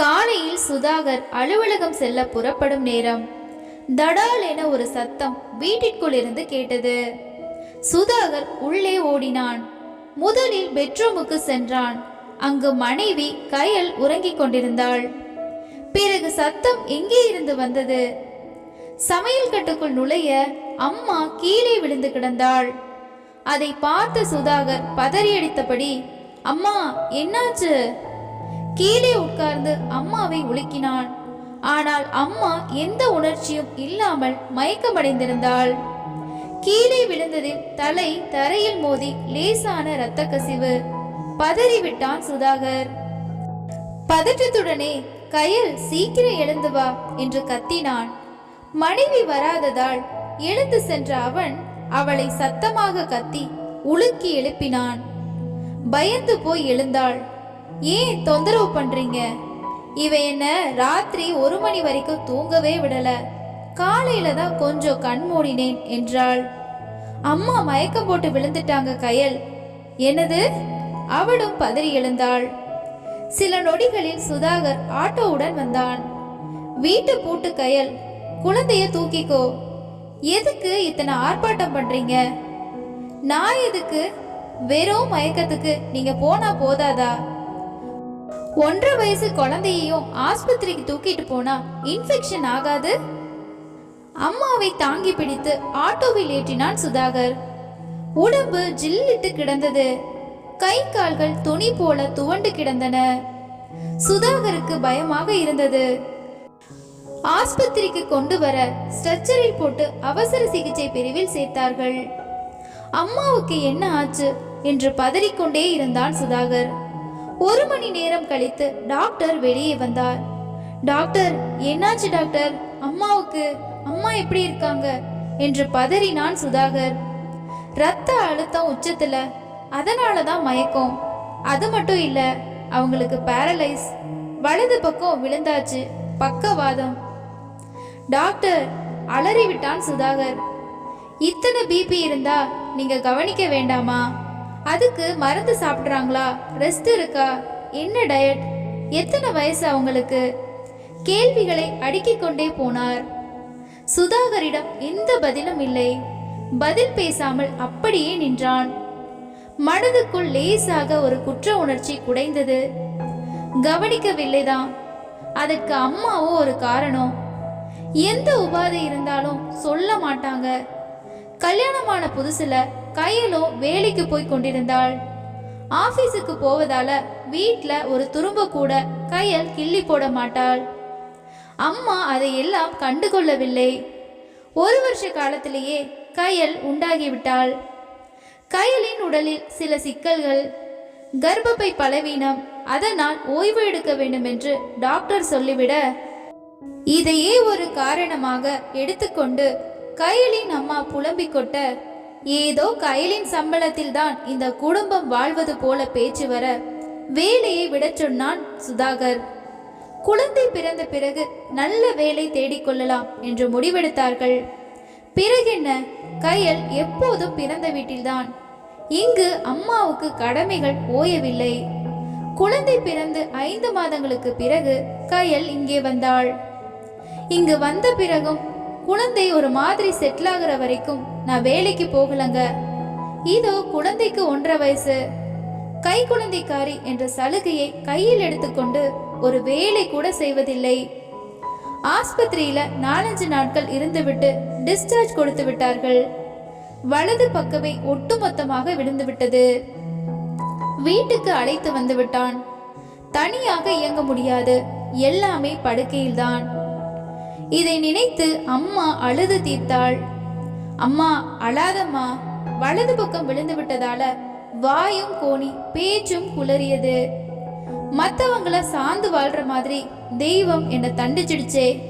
காலையில் சுதாகர் அலுவலகம் செல்ல புறப்படும் நேரம். தடால் என ஒரு சத்தம் வீட்டிற்குள் இருந்து கேட்டது. சுதாகர் உள்ளே ஓடினான். முதலில் பெட்ரூமுக்கு சென்றான். அங்கு மனைவி கையில் உறங்கிக் கொண்டிருந்தாள். பிறகு சத்தம் எங்கே இருந்து வந்தது? சமையல் கட்டுக்குள் நுழைய அம்மா கீழே விழுந்து கிடந்தாள். அதை பார்த்த சுதாகர் பதறியடித்தபடி அம்மா என்னாச்சு? கீழே உட்கார்ந்து அம்மாவை உலுக்கினான் ஆனால் அம்மா எந்த உணர்ச்சியும் இல்லாமல் மயக்கமடைந்திருந்தாள். கீழே விழுந்ததில் தலை தரையில் மோதி லேசான இரத்த கசிவு. பதறிவிட்டான் சுதாகர். பதற்றத்துடனே கயல் சீக்கிரம் எழுந்து வா என்று கத்தினான். மனைவி வராததால் எழுந்து சென்ற அவன் அவளை சத்தமாக கத்தி உலுக்கி எழுப்பினான். பயந்து போய் எழுந்தாள். ஏன் தொந்தரவு பண்றீங்க? இவ என்ன ராத்திரி ஒரு மணி வரைக்கும் தூங்கவே விடல. காலையில தான் கொஞ்சம் கண் மூடினேன் என்றாள். அம்மா மயக்கம் போட்டு விழுந்துட்டாங்க கயல். என்னது? அவளும் பதறி எழுந்தாள். சில நொடிகளில் சுதாகர் ஆட்டோவுடன் வந்தான். வீட்டு பூட்டு கயல் குழந்தைய தூக்கிக்கோ. எதுக்கு இத்தனை ஆர்ப்பாட்டம் பண்றீங்க? நான் எதுக்கு? வெறும் மயக்கத்துக்கு நீங்க போனா போதாதா? ஒன்றரை வயசு குழந்தையையும் ஆஸ்பத்திரிக்கு தூக்கிட்டு போனா இன்ஃபெக்ஷன் ஆகாது? அம்மாவை தாங்கி பிடித்து ஆட்டோவில் ஏற்றினான் சுதாகர். உடம்பு ஜில்லிட்டு கிடந்தது. கை கால்கள் துணி போல துவண்டு கிடந்தன. சுதாகருக்கு பயமாக இருந்தது. ஆஸ்பத்திரிக்கு கொண்டு வர ஸ்ட்ரெச்சரில் போட்டு அவசர சிகிச்சை பிரிவில் சேர்த்தார்கள். அம்மாவுக்கு என்ன ஆச்சு? என்று பதறிக்கொண்டே இருந்தான் சுதாகர். ஒரு மணி நேரம் கழித்து டாக்டர் வெளியே வந்தார். டாக்டர் என்னாச்சு டாக்டர்? அம்மாவுக்கு அம்மா எப்படி இருக்காங்க? என்று பதறினான் சுதாகர். ரத்த அழுத்தம் உச்சத்துல. அதனால தான் மயக்கம். அது மட்டும் இல்ல அவங்களுக்கு பேரலைஸ் வலது பக்கம் விழுந்தாச்சு. பக்கவாதம். டாக்டர் அலறிவிட்டான் சுதாகர். இத்தனை பிபி இருந்தா நீங்க கவனிக்க வேண்டாமா? அதுக்கு மருந்து சாப்பிட்றாங்களா? ரெஸ்ட் இருக்கா? என்ன டயட் எத்தனை வயசு அவங்களுக்கு? கேள்விகளை அடுக்கிக் கொண்டே போனார். சுதாகரிடம் எந்த பதிலும் இல்லை. பதில் பேசாமல் அப்படியே நின்றான். மனதுக்குள் லேசாக ஒரு குற்ற உணர்ச்சி குடைந்தது. கவனிக்கவில்லைதான். அதற்கு அம்மாவும் ஒரு காரணம் எந்த உபாதை இருந்தாலும் சொல்ல மாட்டாங்க. கல்யாணமான புதுசுல கையிலோ வேலைக்கு போய் கொண்டிருந்தாள். ஆபீஸுக்கு போவதால வீட்ல ஒரு துரும்ப கூட கையல் கிள்ளி போட மாட்டாள். அம்மா அதையெல்லாம் கண்டுகொள்ளவில்லை ஒரு வருஷ காலத்திலேயே கையல் உண்டாகிவிட்டாள் கையலின் உடலில் சில சிக்கல்கள். கர்ப்பப்பை பலவீனம். அதனால் ஓய்வு எடுக்க வேண்டும் என்று டாக்டர் சொல்லிவிட இதையே ஒரு காரணமாக எடுத்துக்கொண்டு கையலின் அம்மா புலம்பிக் கொட்ட ஏதோ கைலின் சம்பளத்தில் தான் இந்த குடும்பம் வாழ்வது போல பேச்சு வர வேலையை விடச் சொன்னான் சுதாகர். குழந்தை பிறந்த பிறகு நல்ல வேலை தேடிக்கொள்ளலாம் என்று முடிவெடுத்தார்கள். பிறகென்ன கையல் எப்போதும் பிறந்த வீட்டில்தான். இங்கு அம்மாவுக்கு கடமைகள் ஓயவில்லை. குழந்தை பிறந்து ஐந்து மாதங்களுக்கு பிறகு கையல் இங்கே வந்தாள். இங்கு வந்த பிறகும் குழந்தை ஒரு மாதிரி செட்டில் ஆகுற வரைக்கும் நான் வேலைக்கு போகலங்க. இதோ குழந்தைக்கு ஒன்றரை வயசு. கை குழந்தைக்காரி என்ற சலுகையை கையில் எடுத்துக்கொண்டு ஒரு வேலை கூட செய்வதில்லை. ஆஸ்பத்திரியில நாலஞ்சு நாட்கள் இருந்துவிட்டு டிஸ்சார்ஜ் கொடுத்து விட்டார்கள். வலது பக்கவை ஒட்டுமொத்தமாக விழுந்து விட்டது. வீட்டுக்கு அழைத்து வந்து விட்டான். தனியாக இயங்க முடியாது. எல்லாமே படுக்கையில்தான். இதை நினைத்து அம்மா அழுது தீர்த்தாள். அம்மா அழாதம்மா வலது பக்கம் விழுந்து விட்டதால வாயும் கோணி பேச்சும் குளறியது. மத்தவங்கள சாந்து வாழ்ற மாதிரி தெய்வம் என்னை தண்டிச்சிடுச்சே.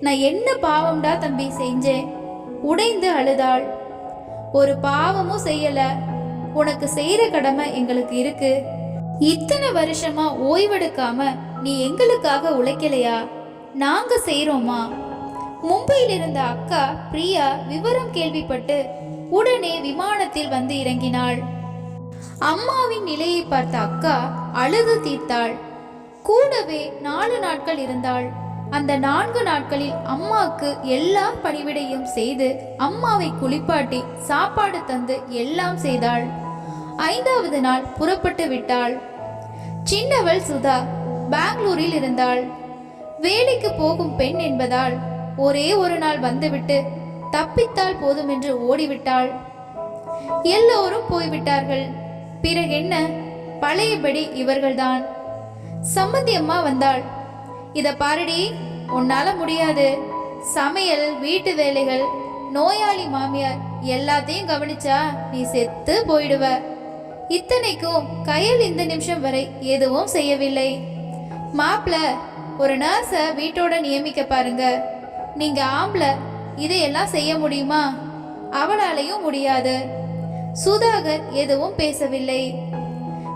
நான் என்ன பாவம்டா தம்பி செஞ்சேன்? உடைந்து அழுதாள். ஒரு பாவமும் செய்யல. உனக்கு செய்யற கடமை எங்களுக்கு இருக்கு. இத்தனை வருஷமா ஓய்வெடுக்காம நீ எங்களுக்காக உழைக்கலையா? நாங்க செய்யறோமா மும்பையில் இருந்த அக்கா பிரியா விவரம் கேள்விப்பட்டு உடனே விமானத்தில் வந்து இறங்கினாள். அம்மாவின் நிலையை பார்த்த அக்கா அழுது தீர்த்தாள். கூடவே நாலு நாட்கள் இருந்தாள். அந்த நான்கு நாட்களில் அம்மாவுக்கு எல்லா பணிவிடையும் செய்து அம்மாவை குளிப்பாட்டி சாப்பாடு தந்து எல்லாம் செய்தாள். ஐந்தாவது நாள் புறப்பட்டு விட்டாள். சின்னவள் சுதா பெங்களூரில் இருந்தாள். வேலைக்கு போகும் பெண் என்பதால் ஒரே ஒரு நாள் வந்துவிட்டு தப்பித்தால் போதும் என்று ஓடிவிட்டாள். எல்லோரும் போய்விட்டார்கள். பிறகு என்ன? பழையபடி இவர்கள்தான். சம்மந்தி அம்மா வந்தாள். இத பாருடி உன்னால முடியாது. சமையல் வீட்டு வேலைகள் நோயாளி மாமியார் எல்லாத்தையும் கவனிச்சா நீ செத்து போயிடுவ. இத்தனைக்கும் கையில் இந்த நிமிஷம் வரை எதுவும் செய்யவில்லை. மாப்பிள ஒரு நர்ஸை வீட்டோட நியமிக்க பாருங்க. நீங்க ஆம்பளை இதையெல்லாம் செய்ய முடியுமா? அவளாலையும் முடியாது. சுதாகர் எதுவும் பேசவில்லை.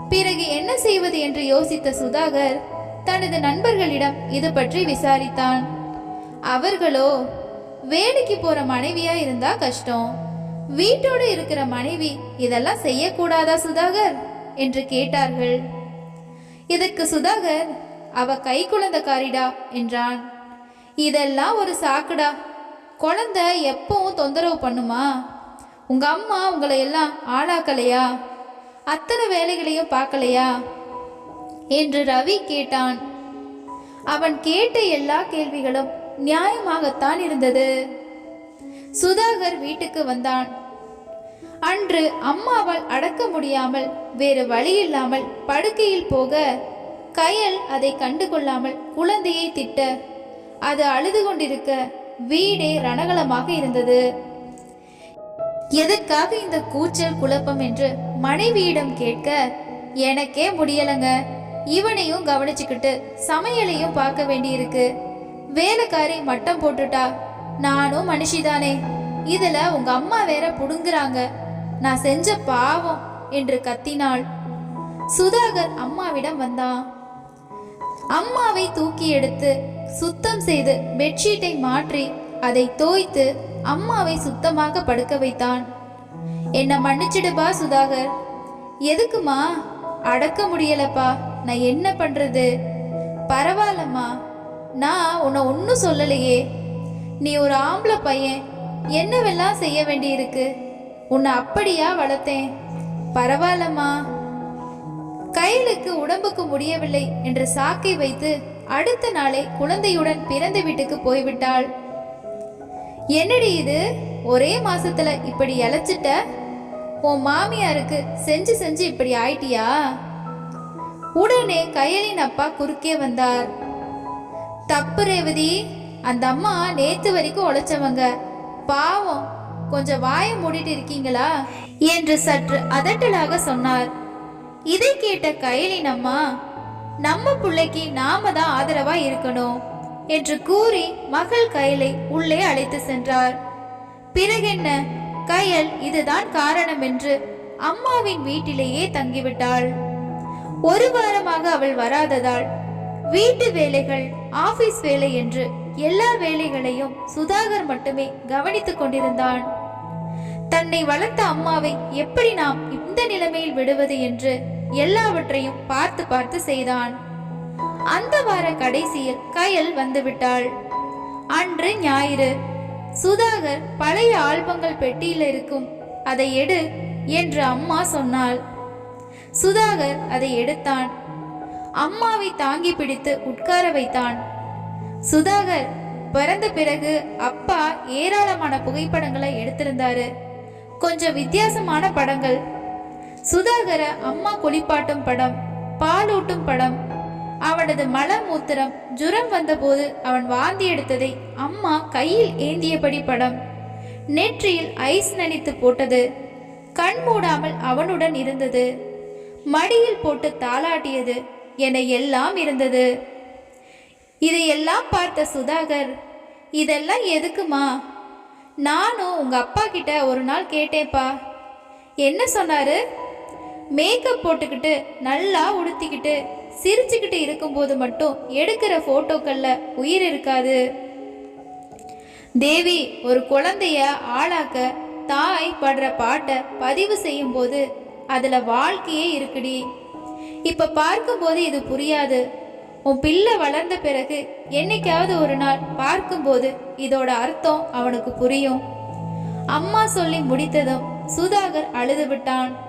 பிறகு என்ன செய்வது என்று யோசித்த சுதாகர் தனது நண்பர்களிடம் இது பற்றி விசாரித்தான். அவர்களோ வேலைக்கு போற மனைவியா இருந்தா கஷ்டம். வீட்டோடு இருக்கிற மனைவி இதெல்லாம் செய்யக்கூடாதா சுதாகர்? என்று கேட்டார்கள். இதற்கு சுதாகர் அவ கை குழந்தைக்காரிடா என்றான். இதெல்லாம் ஒரு சாக்குடா. குழந்தை எப்பவும் தொந்தரவு பண்ணுமா? உங்க அம்மா உங்களை எல்லாம் ஆளாக்கலையா? அத்தனை வேலைகளையும் பார்க்கலையா? என்று ரவி கேட்டான். அவன் கேட்ட எல்லா கேள்விகளும் நியாயமாகத்தான் இருந்தது. சுதாகர் வீட்டுக்கு வந்தான். அன்று அம்மாவால் அடக்க முடியாமல் வேறு வழியில்லாமல் படுக்கையில் போக கயல் அதை கண்டு கொள்ளாமல் குழந்தையை திட்ட அது அழுது கொண்டிருக்க வீடே ரணகலமாக இருந்தது. எதற்காக இந்த கூச்சல் குழப்பம் என்று மனைவியிடம் கேட்க எனக்கே முடியலங்க. இவனையும் கவனிச்சுக்கிட்டு சமையலையும் பார்க்க வேண்டியிருக்கு. வேலைக்காரி மட்டம் போட்டுட்டா நானும் மனுஷிதானே. இதுல உங்க அம்மா வேற புடுங்குறாங்க. நான் செஞ்ச பாவம் என்று கத்தினாள். சுதாகர் அம்மாவிடம் வந்தான். அம்மாவை தூக்கி எடுத்து சுத்தம் செய்து பெட்ஷீட்டை மாற்றி அதை தோய்த்து அம்மாவை சுத்தமாக படுக்க வைத்தான். என்ன மன்னிச்சிடுப்பா சுதாகர். எதுக்குமா? அடக்க முடியலப்பா. நான் என்ன பண்றது? பரவாயில்லம்மா. நான் உன்னை ஒன்றும் சொல்லலையே. நீ ஒரு ஆம்பளை பையன். என்னவெல்லாம் செய்ய வேண்டியிருக்கு? உன்னை அப்படியா வளர்த்தேன்? பரவாயில்லம்மா. கையலுக்கு உடம்புக்கு முடியவில்லை என்று சாக்கை வைத்து அடுத்த நாளே குழந்தையுடன் பிறந்த வீட்டுக்கு போய்விட்டாள். என்னடி இது? ஒரே மாசத்துல இப்படி இழைச்சிட்ட உன் மாமியாருக்கு செஞ்சு செஞ்சு இப்படி ஆயிட்டியா? உடனே கையலின் அப்பா குறுக்கே வந்தார். தப்பு ரேவதி அந்த அம்மா நேத்து வரைக்கும் உழைச்சவங்க. பாவம் கொஞ்சம் வாயை மூடிட்டு இருக்கீங்களா? என்று சற்று அதட்டலாக சொன்னார். இதை கேட்ட கயலின் அம்மா நம்ம பிள்ளைக்கு நாம தான் ஆதரவா இருக்கணும் என்று கூறி மகள் கயலை உள்ளே அழைத்து சென்றார். பிறகென்ன கயல் இதுதான் காரணம் என்று அம்மாவின் வீட்டிலேயே தங்கிவிட்டாள். ஒரு வாரமாக அவள் வராததால் வீட்டு வேலைகள் ஆபீஸ் வேலை என்று எல்லா வேலைகளையும் சுதாகர் மட்டுமே கவனித்துக் கொண்டிருந்தான். தன்னை வளர்த்த அம்மாவை எப்படி நாம் இந்த நிலைமையில் விடுவது என்று எல்லாவற்றையும் பார்த்து பார்த்து செய்தான். அந்த வார கடைசியில் கயல் வந்துவிட்டாள். அன்று ஞாயிறு. சுதாகர் பழைய ஆல்பங்கள் பெட்டியில் இருக்கும். அதை எடு என்று அம்மா சொன்னாள். சுதாகர் அதை எடுத்தான். அம்மாவை தாங்கி பிடித்து உட்கார வைத்தான். சுதாகர் பிறந்த பிறகு அப்பா ஏராளமான புகைப்படங்களை எடுத்திருந்தாரு. கொஞ்சம் வித்தியாசமான படங்கள் சுதாகர அம்மா குளிப்பாட்டும் படம் பாலூட்டும் படம். அவனது மலமூத்திரம் ஜுரம் வந்தபோது அவன் வாந்தி எடுத்ததை அம்மா கையில் ஏந்தியபடி படம். நெற்றியில் ஐஸ் நனைத்து போட்டது. கண் மூடாமல் அவனுடன் இருந்தது. மடியில் போட்டு தாளாட்டியது என எல்லாம் இருந்தது. இதையெல்லாம் பார்த்த சுதாகர் இதெல்லாம் எதுக்குமா? நானும் உங்க அப்பா கிட்ட ஒரு நாள் கேட்டேப்பா என்ன சொன்னாரு? மேக்கப் போட்டுக்கிட்டு நல்லா உடுத்திக்கிட்டு சிரிச்சுக்கிட்டு இருக்கும்போது மட்டும் எடுக்கிற ஃபோட்டோக்களில் உயிர் இருக்காது. தேவி ஒரு குழந்தைய ஆளாக்க தாய் படுற பாட்டை பதிவு செய்யும்போது அதில் வாழ்க்கையே இருக்குடி. இப்போ பார்க்கும்போது இது புரியாது. உன் பிள்ளை வளர்ந்த பிறகு என்னைக்காவது ஒரு நாள் பார்க்கும்போது இதோட அர்த்தம் அவனுக்கு புரியும். அம்மா சொல்லி முடித்ததும் சுதாகர் அழுது விட்டான்.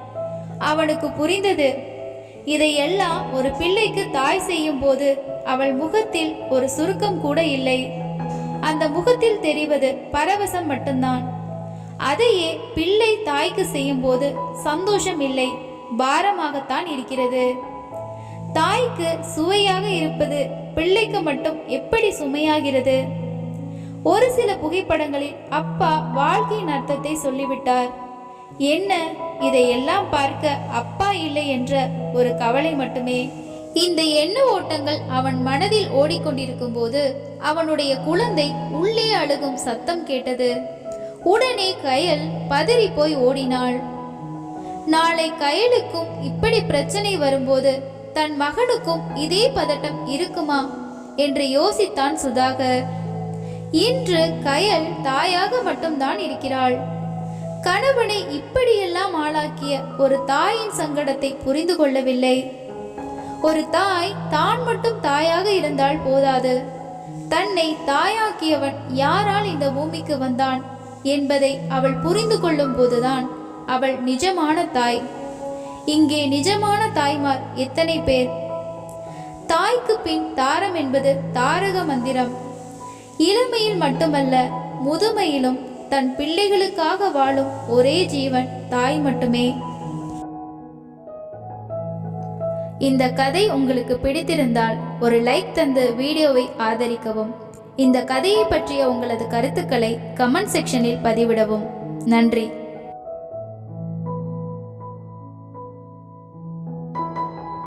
அவனுக்கு புரிந்தது. இதையெல்லாம் ஒரு பிள்ளைக்கு தாய் செய்யும் போது அவள் முகத்தில் ஒரு சுருக்கம் கூட இல்லை. அந்த முகத்தில் தெரிவது பரவசம் மட்டும்தான். அதையே பிள்ளை தாய்க்கு செய்யும் போது சந்தோஷம் இல்லை பாரமாகத்தான் இருக்கிறது. தாய்க்கு சுவையாக இருப்பது பிள்ளைக்கு மட்டும் எப்படி சுமையாகிறது? ஒரு சில புகைப்படங்களில் அப்பா வாழ்க்கையின் அர்த்தத்தை சொல்லிவிட்டார். என்ன? இதையெல்லாம் பார்க்க அப்பா இல்லை என்ற ஒரு கவலை மட்டுமே. இந்த எண்ண ஓட்டங்கள் அவன் மனதில் ஓடிக்கொண்டிருக்கும் போது அவனுடைய குழந்தை உள்ளே அழுகும் சத்தம் கேட்டது. உடனே கயல் பதறி போய் ஓடினாள். நாளை கயலுக்கும் இப்படி பிரச்சனை வரும்போது தன் மகனுக்கும் இதே பதட்டம் இருக்குமா என்று யோசித்தான் சுதாகர். இன்று கயல் தாயாக மட்டும்தான் இருக்கிறாள். கணவனை இப்படியெல்லாம் ஆளாக்கிய ஒரு தாயின் சங்கடத்தை புரிந்து கொள்ளவில்லை. ஒரு தாய் தான் மட்டும் தாயாக இருந்தால் போதாது. தன்னை தாயாக்கியவன் யாரால் இந்த பூமிக்கு வந்தான் என்பதை அவள் புரிந்து கொள்ளும் போதுதான் அவள் நிஜமான தாய். இங்கே நிஜமான தாய்மார் எத்தனை பேர்? தாய்க்கு பின் தாரம் என்பது தாரக மந்திரம். இளமையில் மட்டுமல்ல முதுமையிலும் தன் பிள்ளைகளுக்காக வாழும் ஒரே ஜீவன் தாய் மட்டுமே. இந்த கதை உங்களுக்கு பிடித்திருந்தால் ஒரு லைக் தந்து வீடியோவை ஆதரிக்கவும். இந்த கதையை பற்றிய உங்களது கருத்துக்களை கமெண்ட் செக்ஷனில் பதிவிடவும். நன்றி.